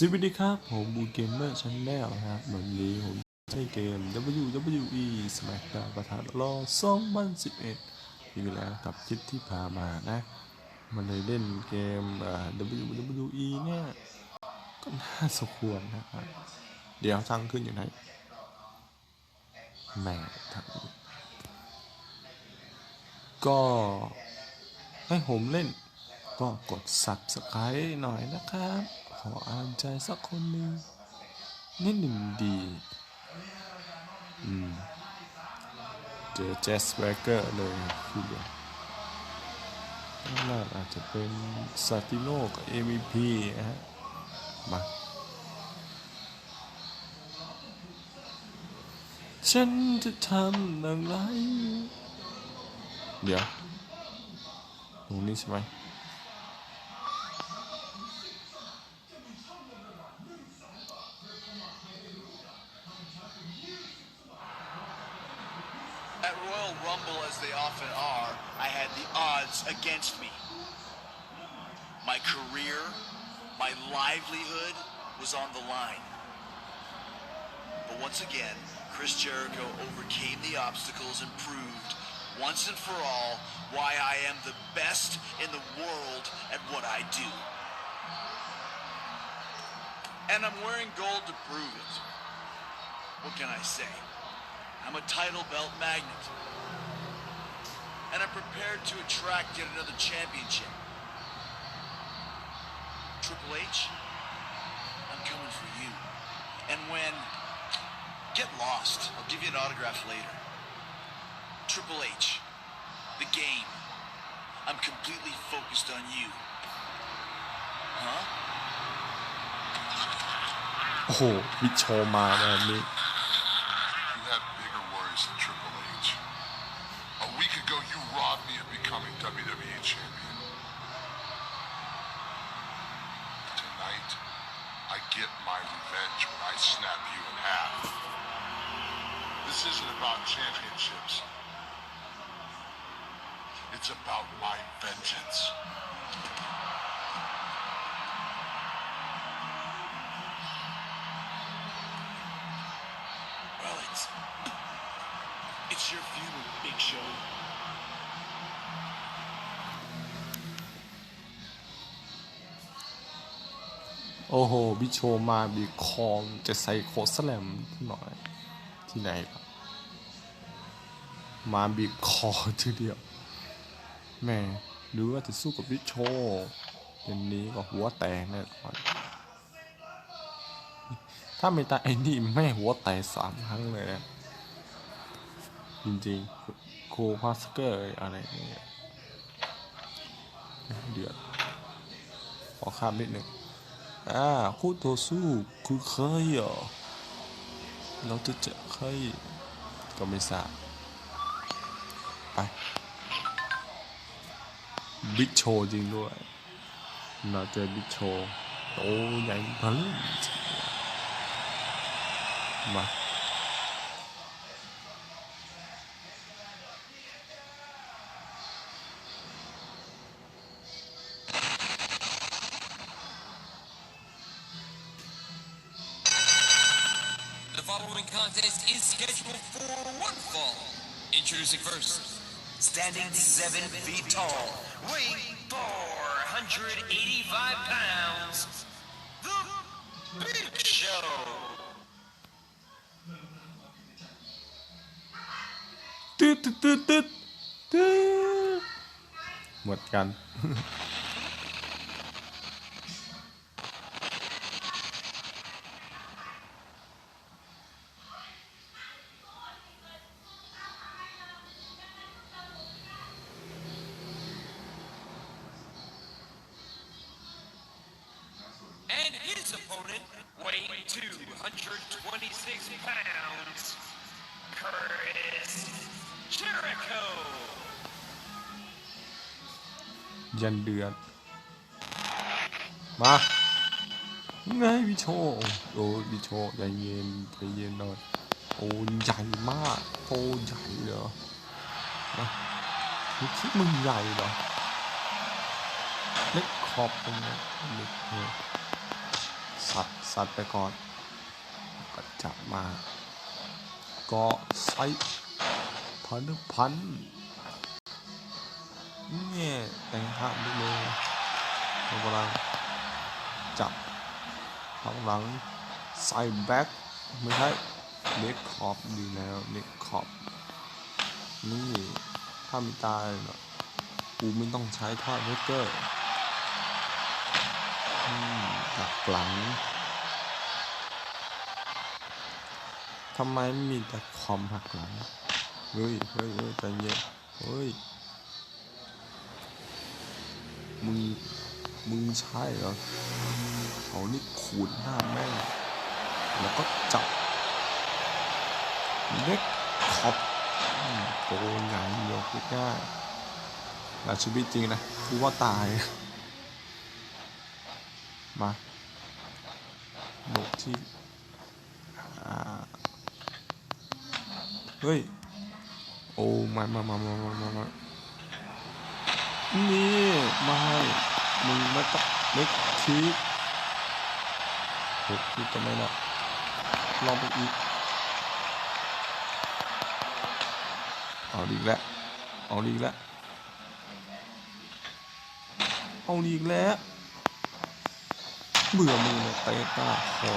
สวัสดีครับ ผมบูเกมเมอร์ช n แนลนะครับวันนี้ผมใช้เกม WWE SmackDown ประธานรอ2011ที่แล้วกับคลิปที่พามานะ มันเลยเล่นเกม WWE เนี่ย ก็น่าสมควรนะครับ เดี๋ยวทางขึ้นอยู่ไหนแหม่ทางก็ให้ผมเล่นก็กด subscribe หน่อยนะครับ ออ่านใจสักคนหนึ่งนิดหนึ่งดีอืมเจอเจสเวเกอร์เลยทีเดียวข้างล่างอาจจะเป็นซาติโนกับ MVP นะฮะ มาฉันจะทำอย่างไร เดี๋ยว ตรงนี้ใช่ไหม all why I am the best in the world at what I do. And I'm wearing gold to prove it. What can I say? I'm a title belt magnet. And I'm prepared to attract yet another championship. Triple H, I'm coming for you. And when. Get lost. I'll give you an autograph later. Triple H, the game. I'm completely focused on you. Huh? โอ้โห วิชโชมาแบบนี้ You have bigger worries than Triple H. A week ago, you robbed me of becoming WWE Champion. Tonight, I get my revenge when I snap you in half. This isn't about championships. It's about my vengeance. Well, it's. It's your funeral, Big Show. โอ้โหวิชโชมาบีคอมจะใส่โคดสแลมหน่อยที่ไหนล่ะมาบีคอทีเดียว แม่หรือว่าจะสู้กับวิโชเย็นนี้ก็หัวแตกแน่นอนถ้าไม่ตายไอ้นี่แม่หัวแตกสามครั้งเลยนะจริงๆโคพาสเกอร์อะไรเนี่ยเดือดขอข้ามนิดหนึ่งอ่าคู่ต่อสู้คือใครอะเราจะเจอใครก็ไม่ทราบไป บิ๊กโชว์จริงด้วย เราเจอบิ๊กโชว์โตใหญ่พลันมา The following contest is scheduled for one fall. Introducing first, Standing seven feet tall, Weighing 485 pounds, The Big Show. ตืดตืดตืด his opponent, weighing 226 pounds, Chris Jericho. ยันเดือนมาไงวิโชโอ้วิโชใจเย็นใจเย็นหน่อยโอ้ใหญ่มากโตใหญ่เหรอมึงคิดมึงใหญ่เหรอเล็กขอบตรงนี้เล็กเนี่ย สัตว์สัตว์ไปก่อนก็จับมาก็ใส่พันธุ์พันธุ์เนี่ยแต่งภาพด้วยเลยเรากำลังจับข้างหลังใส่แบ็คไม่ใช่เล็กขอบดีแล้วเล็กขอบนี่ถ้ามีตายเนาะกูไม่ต้องใช้ทอดเวกเกอร์ หักหลังทำไมมีแต่คอมหักหลัง เฮ้ยเฮ้ยเฮ้ยใจเย็นเฮ้ย มึง มึงใช่เหรอเอานี่ขูดหน้าแม่ง แล้วก็จับเล็กขอบโกงหงายเดียวง่ายๆแต่ชีวิตจริงนะกูว่าตาย มา โดดที่เฮ้ย โอ้มามามามามามามานี่ไม่มึงไม่ต้องไม่คิดโอ้คิดจะไม่ะลองไปอีกเอาดีกแล้วเอาดีกแล้วเอาดีกแล้ว เบื่อมึงเลยเตะก้าคอ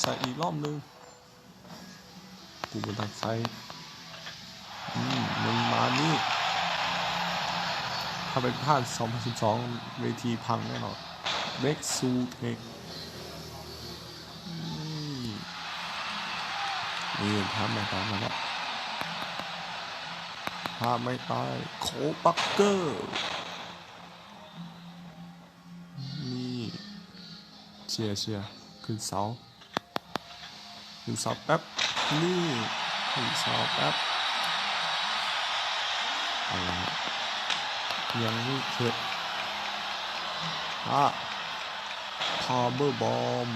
ใส่อีกรอบนึง กูเป็นทางไฟอืมมึงมานี่ถ้าเป็นพลาด2012 เวทีพังแน่นอนเบ็กซูเทคนี่ทำไม่ตายมาแล้วาไม่ตายโคปักเกอร์ นี่เชียเชียขึ้นเสา ขึ้นเสาแป๊บ นี่ขึ้นเสาแป๊บอะไรยังไม่เสร็จอะพาเบอร์บอม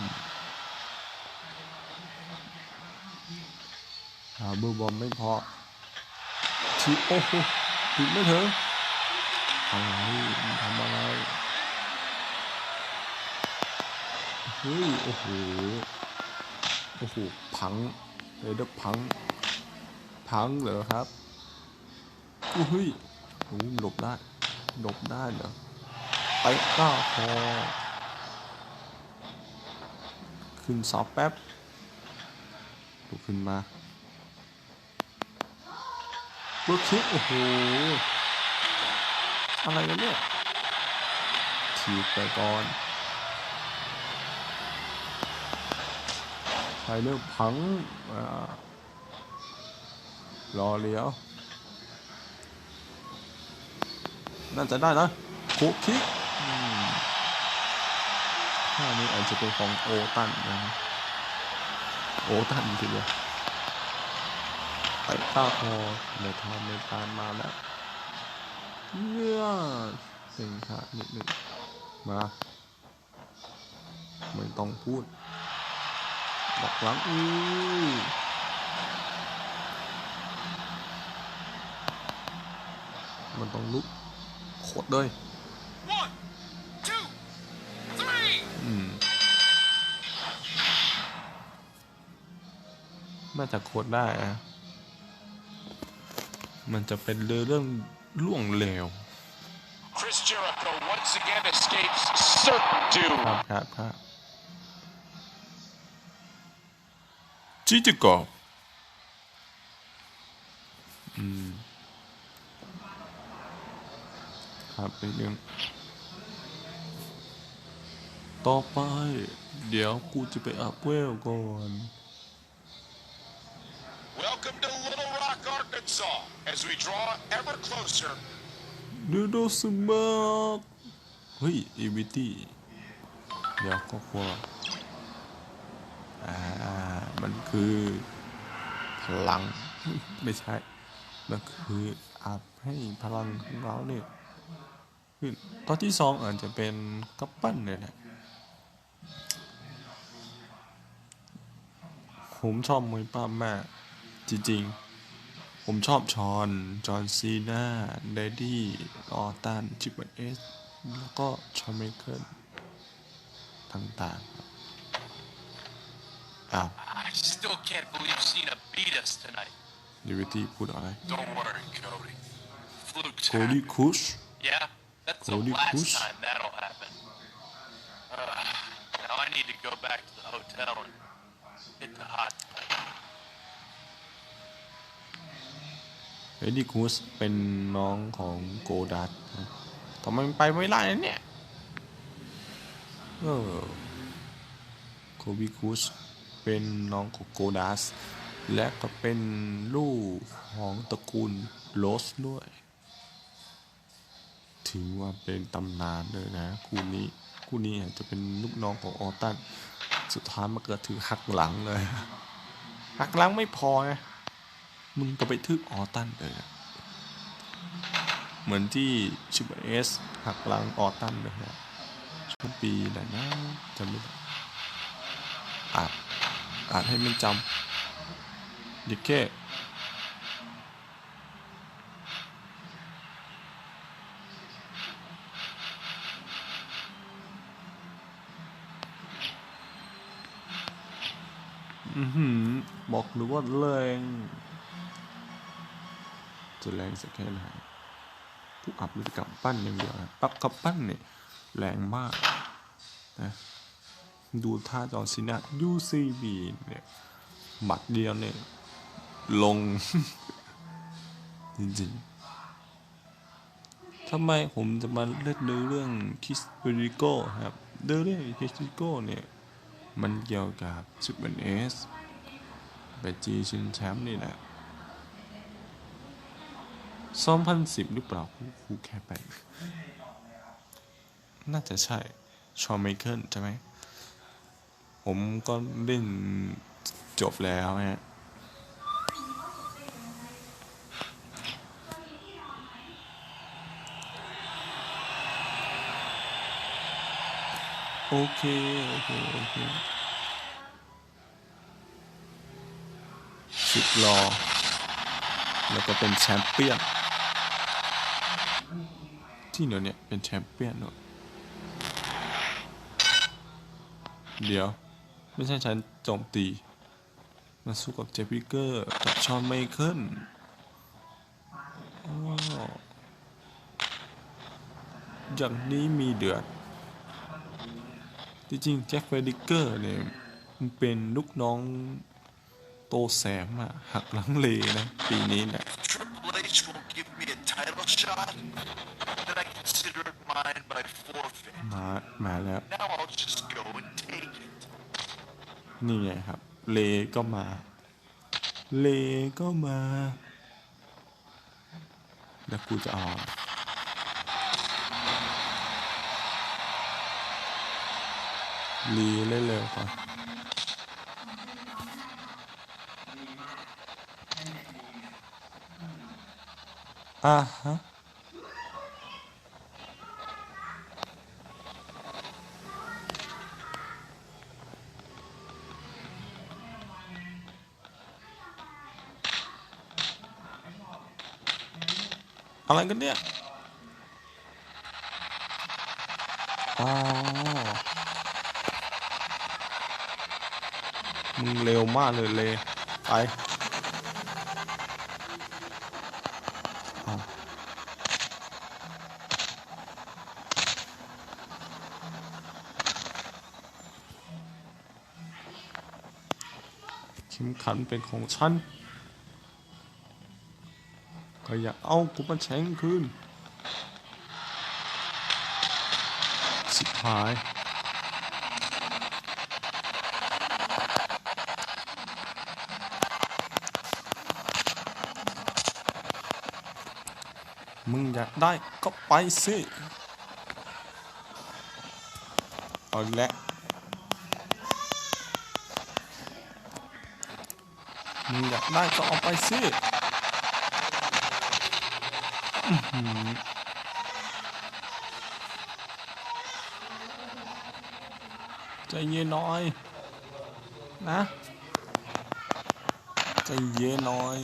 พาเบอร์บอมไม่พอ ทีโอ้โหถึงไม่ถึงอะไรทำอะไรเฮ้ยโอ้โหโอ้โหพังเลยเดอพัง พังเหรอครับอุ้ยเฮ้ยโอ้หหลบได้หลบได้เหรอไปก้าคอขึ้นเสาแป๊บลุกขึ้นมา เบิร์คิกโอ้โหอะไรกันเนี่ยถีบไปก่อนใช้เรื่องพังรอเลี้ยว น่าจะได้นะโคคิกอืมท่านี้อาจจะเป็นของโอตันนะ โอตันทีเดียว ไปต้าคอเดี๋ยวทำในตามมาแล้วเนื้อสียงขานิดหนึ่งมาไม่ต้องพูดบอกหลังอู้มันต้องลุกโคตรเลย One, two, three. อืมน่าจะโคตรได้อะ มันจะเป็นเรื่องล่วงเลว Chris Jericho once again escapes certain doom. ครับครับครับจิจิกอบอืมครับนิดนึงต่อไป เดี๋ยวกูจะไปอัพเวลก่อน Welcome to Little Rock, Arkansas, as we draw ever closer ดูดูสมักเฮ้ยอีวิตี้เดี๋ยวก็กลัวอ่ามันคือพลัง ไม่ใช่ มันคืออาจให้พลังของเราเนี่ยขึ้นตอนที่สองอาจจะเป็นกัปปั้นเนี่ยแหละผมชอบมวยป้ามากจริง ผมชอบชอน จอห์นซีนาเดดดี้ออตันจิปเอส แล้วก็ชอนไมเคิลต่างๆครับอ้าว I still can't believe Cena beat us tonight. ดิวิตี้พูดอะไร Don't worry, Cody. Fluke โคดี้คุช Yeah, that's the Cody last Kush? time that'll happen. Uh, now I need to go back to the hotel and hit the hot tub. อ็ดดี้คูสเป็นน้องของโกดัตทำไมไปไม่ได้นเนี่ยเออโคบีคูสเป็นน้องของโกดัส และก็เป็นลูกของตระกูลโรสด้วย ถือว่าเป็นตำนานเลยนะคู่นี้คู่นี้จะเป็นลูกน้องของออตัน สุดท้ายมาเกิดถือหักหลังเลย หักหลังไม่พอนะ มึงก็ไปทึกออตันเลยอเหมือนที่ชิบเอสหักหลังออตันเลยนะช่วงปีไหนนะจำไม่ได้อ่านอ่านให้มันจำดิเก้อือหือบอกหรือว่าแรง จะแรงสักแค่ไหนผู้อัพหรือกำปั้นอย่างเดียวปับกับปั้นเนี่ยแรงมากนะดูท่าจอร์นซินา UCB เนี่ยหมัดเดียวเนี่ย ลง จริงๆทำไมผมจะมาเล่นดูเรื่องคิสเปริโกครับเรื่องเรื่องคิสเปริโกเนี่ย มันเกี่ยวกับซูเปอร์เอสเบจีชินแชมป์นี่แหละ 2010 หรือเปล่าครูครูแค่ไปน่าจะใช่ ชอว์ไมเคิลใช่ไหม ผมก็เล่นจบแล้วฮะโอเค โอเค โอเค สุดรอ แล้วก็เป็นแชมเปี้ยน ที่เหนือเนี่ยเป็นแชมเปี้ยนด้วยเดี๋ยว ไม่ใช่ฉันโจมตี มาสู้กับเจฟฟิเกอร์กับชอนไมเคิลอย่างนี้มีเดือด จริงๆแจ็คเฟรดิเกอร์เนี่ยมันเป็นลูกน้องโตแสมอะหักหลังเลนะ ปีนี้เนะ mine by forfeit. มามาแล้ว Now I'll just go and take it. นี่ไงครับ เลก็มา เลก็มา แล้วกูจะเอา ลีเล่นเร็วก่อน อะฮะ อะไรกันเนี่ยอ๋อมึงเร็วมากเลยเลยไปเข็มขันเป็นของฉัน ก็อย่าเอากูมาแช่งคืนสิบหายมึงอยากได้ก็ไปสิเอาละมึงอยากได้ก็เอาไปสิ ใจเย็นหน่อย นะใจเย็นหน่อย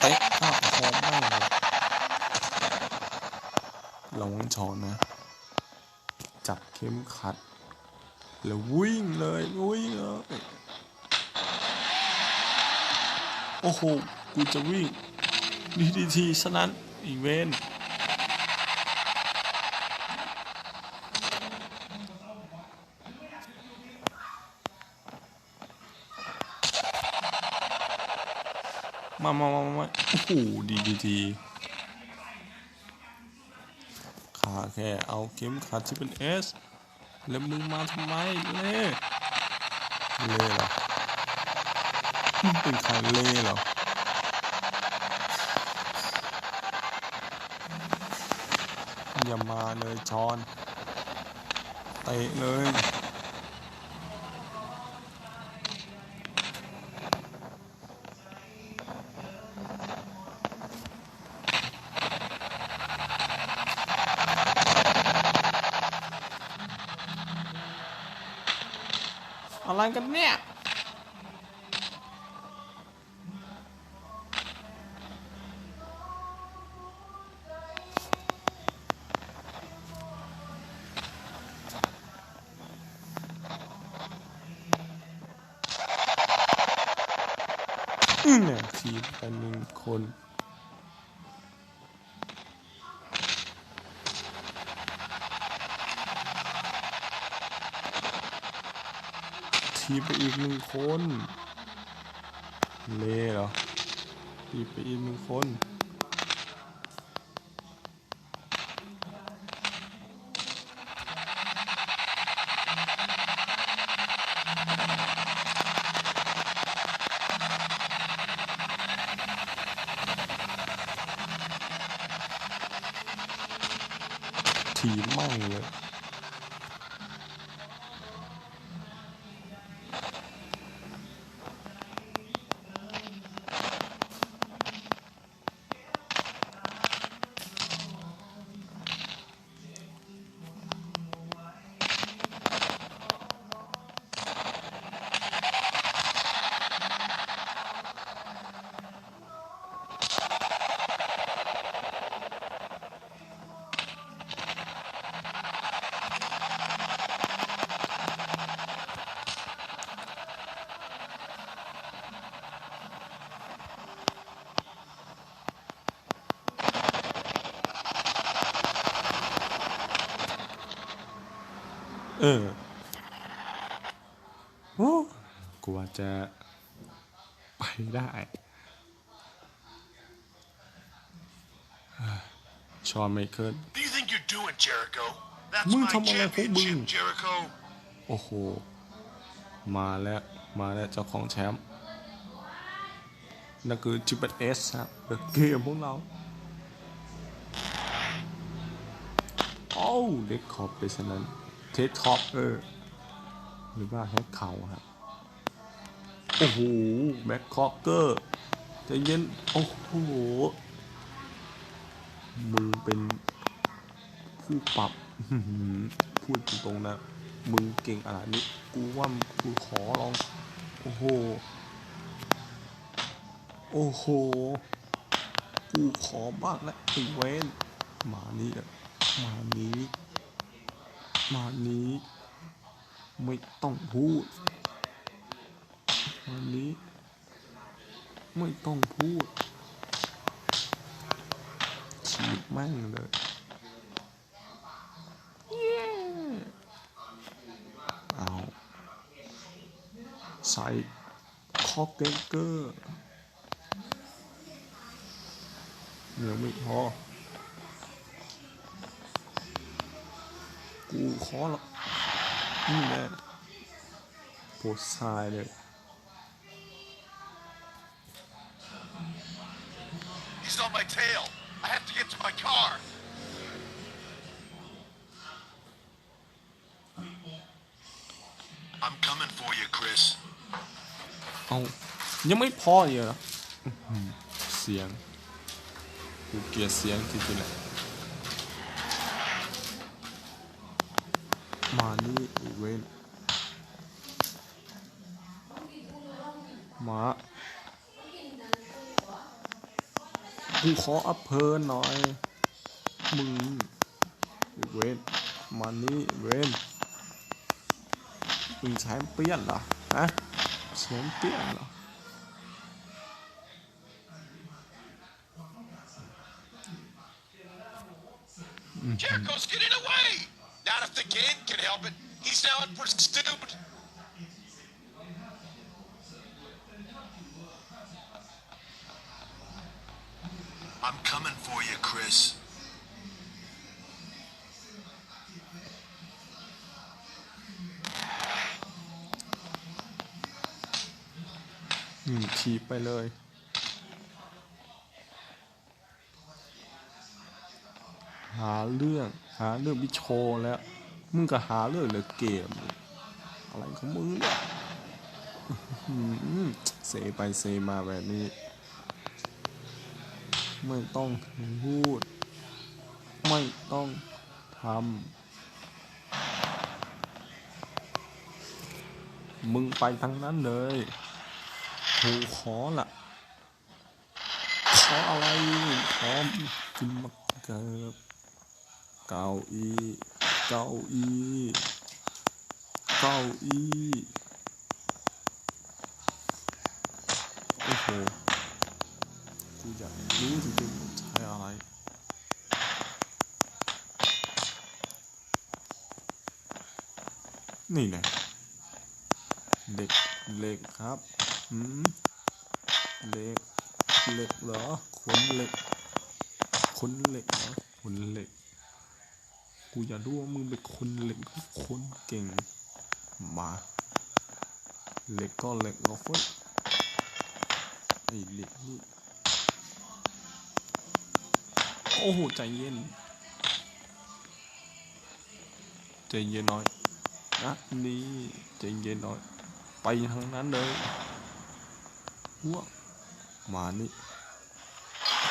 เตะข้าคอม่เลยระวังช้อนนะ จับเข็มขัด แล้ววิ่งเลยวิ่งเลย โอ้โห กูจะวิ่ง ดีดีทีฉะนั้นอีเวนมามามามาโอ้โหดีดีทีขาแค่เอาเข็มขัดที่เป็นเอสแล้วมึงมาทำไมเล่เล่หรอมึงเป็นใครเล่หรอ อย่ามาเลยชอนเตะเลยอะไรกันเนี่ย ทีไปอีกหนึ่งคน เล่เหรอทีไปอีกหนึ่งคน ออโอ้กูว่าจะไปได้เฮ้ยชอนไม่เคิล What do you think you're doing, Jericho? That's มึง my ทำอะไรของมึง championship, Jericho. โอ้โห มาแล้วมาแล้วเจ้าของแชมป์นั่นคือจิบเอสครับเดอะเกมของเรา โอ้าเด็กขอบไปฉะนั้น เทสท็อปเออหรือว่าแฮกเข่าครับโอ้โหแบ็คคอกเกอร์ใจะเย็นโอ้โหมึงเป็นผู้ปรับอื้อหือพูดตรงๆนะ มึงเก่งอะไรนี่กูว่ากูขอลอง โอ้โห โอ้โห กูขอบ้างแล้วไอ้เวนมานี้อะมานี้ มานี้ ไม่ต้องพูดมานี้ ไม่ต้องพูดฉีดแม่งเลยเอาใส่คอกเกอร์ยังไม่พอ กูขอละนี่แหละโพสทรายเลย He's on my tail. I have to get to my car. I'm coming for you, Chris. เอายังไม่พออีกเหรออื้อหือเสียงกูเกลียดเสียงจริงๆแหละ มานี่อีเวนมากูขออัพเพลินหน่อย มึงเวนมานี่เวนมึงแชมเปี้ยนเหรอฮะแชมเปี้ยนเหรอ Jericho's getting away! Not if the kid can help it. He's now in pursuit. I'm coming for you, Chris. อืมขี่ไปเลย หาเรื่อง หาเรื่องบิโชแล้ว มึงก็หาเรื่องเลยเกม อะไรของมึงเนี่ยเซไปเซมาแบบนี้ ไม่ต้องพูด ไม่ต้องทำ มึงไปทางนั้นเลยกูขอละขออะไรขอกินมาเกิบเก้าอี้ เก้าอี้เก้าอี้โอ้โหกูอยากรู้จริงๆว่าใช้อะไรนี่ไงเด็กเหล็กครับหืมเหล็กเหล็กเหรอขนเหล็กขนเหล็กเหรอขนเหล็ก กูอยากรู้ว่ามึงเป็นคนเหล็กคนเก่งมาเหล็กก็เหล็กเอาเฟ้ยไอเหล็กนี่โอ้โหใจเย็นใจเย็นหน่อยนะนี่ใจเย็นหน่อย ไปทางนั้นเลยหัวมานี่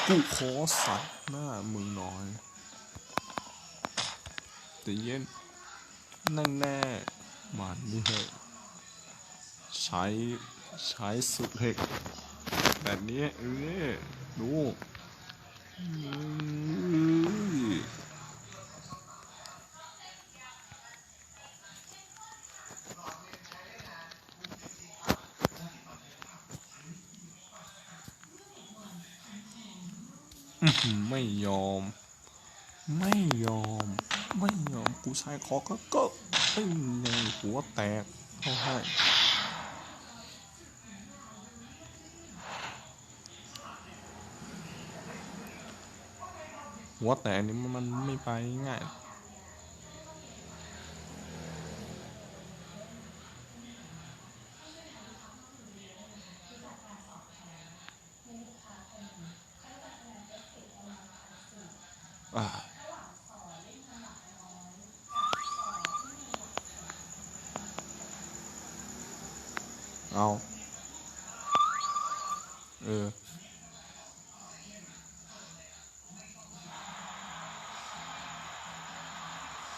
กูขอสัตว์หน้ามึงหน่อย ใจเย็นนั่งแน่มานี่เถอะใช้ใช้สุดเหกแบบนี้เออดูไม่ยอม ไม่ยอม ไม่ยอมกูใช้คอก็ก็ตึ้งในหัวแตกเขาให้หัวแตกนี่มันไม่ไปง่าย เออ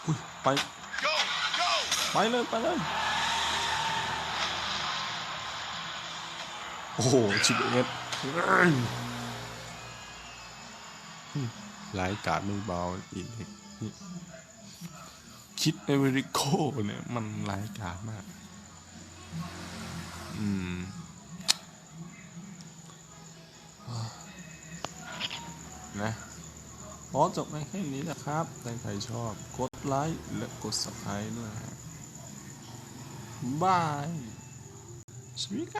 อุ้ย ไป Go! Go! ไปเลย ไปเลย โอ้โหชิบเอ็ดรายการไม่เบาอีกนี่คิดเอเวอริโกเนี่ย มันรายการมาก อืม นะขอจบแค่นี้นะครับถ้าใครชอบกดไลค์และกด subscribe ด้วยนะฮะบายสวัสดีครับ